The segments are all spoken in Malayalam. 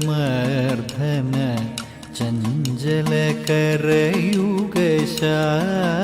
गोपीपीनपयोधरमर्धन चञ्चलकरयुगशाली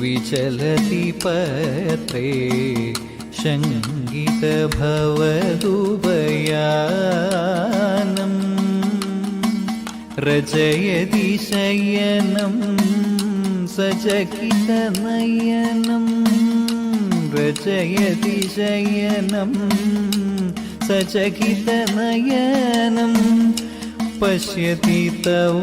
विचलति पत्रे शङ्गितभवतु बयानम् रचयति शयनं सचकितनयनं रचयति शयनं सचकितनयनं पश्यति तव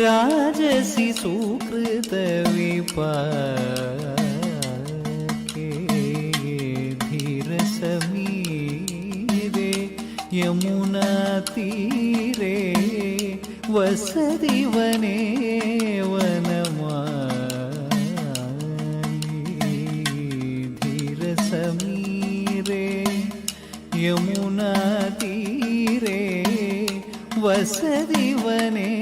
राजसि सुकृतविपाके धीरसमीरे यमुनातीरे वसति वने वनमाली धीरसमीरे यमुनातीरे वसति वने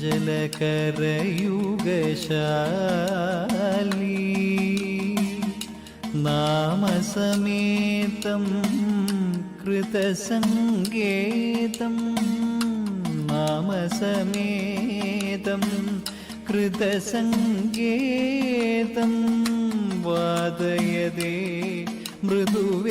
ചഞ്ചലകരയുഗശാലി നാമസമേതം കൃതസംഗേതം നാമസമേതം കൃതസംഗേതം വാദയതേ മൃദുവേണും.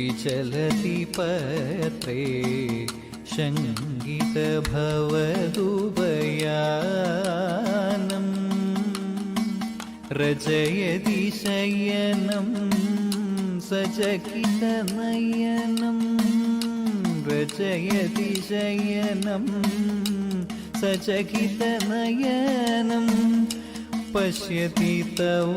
വിചലതി പത്രേ ശങ്കിതഭവതുപയാനം രചയതി ശയനം സചകിതനയനം രചയതി ശയനം സചകിതനയനം പശ്യതി തവ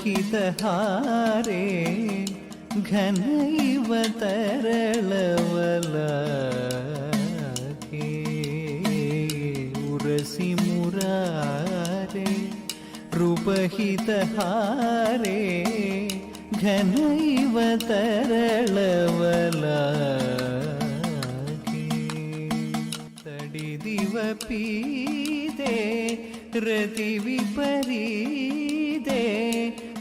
हितहारे घनैव तरलवलाके उरसि मुरारे रूपहितहारे घनैव तरलवलाके तडिदिवपीदे रतिविपरीदे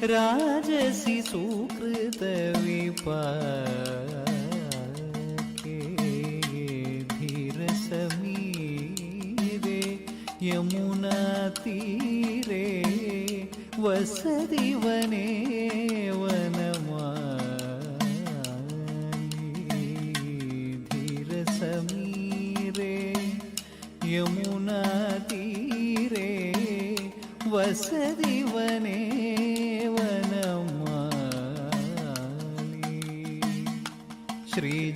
രതിവിപരീതേ രാജസി സുകൃത വിപാകേ ധീരസമീരേ യമുനാതീരേ വസതി വനേ വനമാലി ധീരസമീരേ യമുനാതീരേ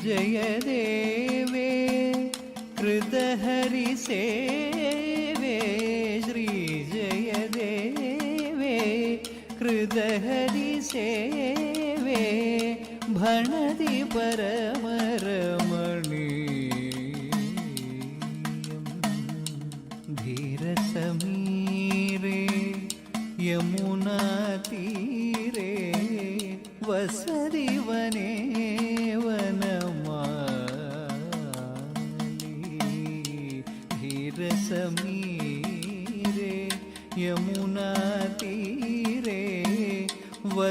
जयदेवे कृतहरिसेवे श्रीजयदेवे कृतहरिसेवे भणति परमरमणि धीरसमीरे यमुनातीरे वसरि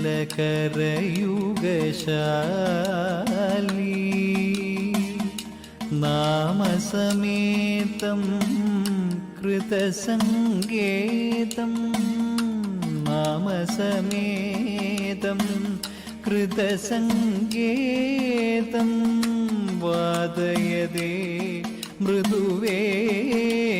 चञ्चलकरयुगशाली नामसमेतं कृतसङ्गेतं नामसमेतं कृतसङ्गेतं वादयदे मृदुवेणुम्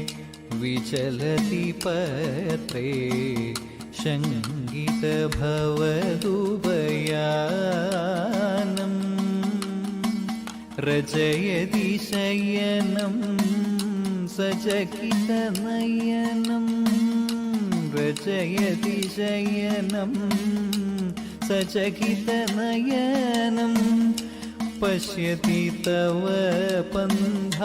विचलति पत्रे शङ्गितभवदुभयानम् रचयति शयनं सचकितनयनं रचयति शयनं सचकितनयनं पश्यति तव पन्धानं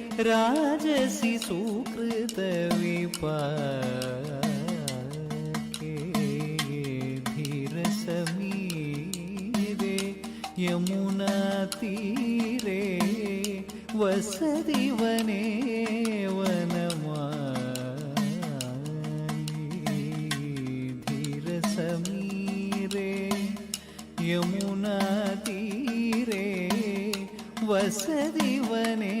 राजसि सुकृतविपाके धीरसमीरे यमुनातीरे वसति वने वनमाली। धीरसमीरे यमुनातीरे वसति वने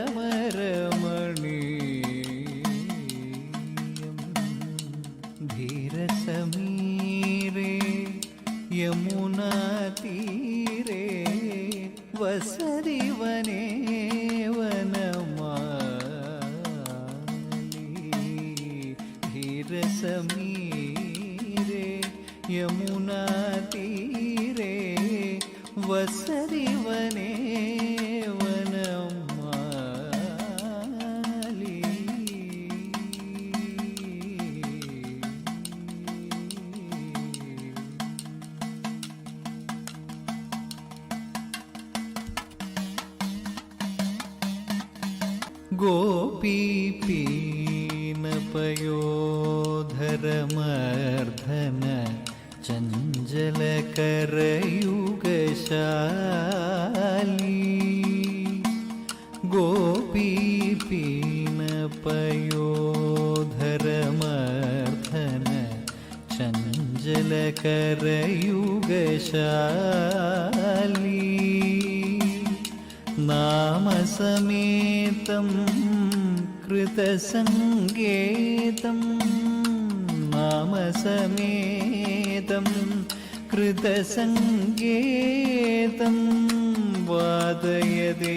തീരെ വസരിവനേ गोपीपीनपयोधरमर्धन चञ्चलकरयुगशाली नामसमेतं कृतसङ्गेतं नामसमेतं कृतसङ्गेतं वादयदे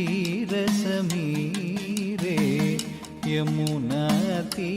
ഭീരസമീരേ യമുനാ തീ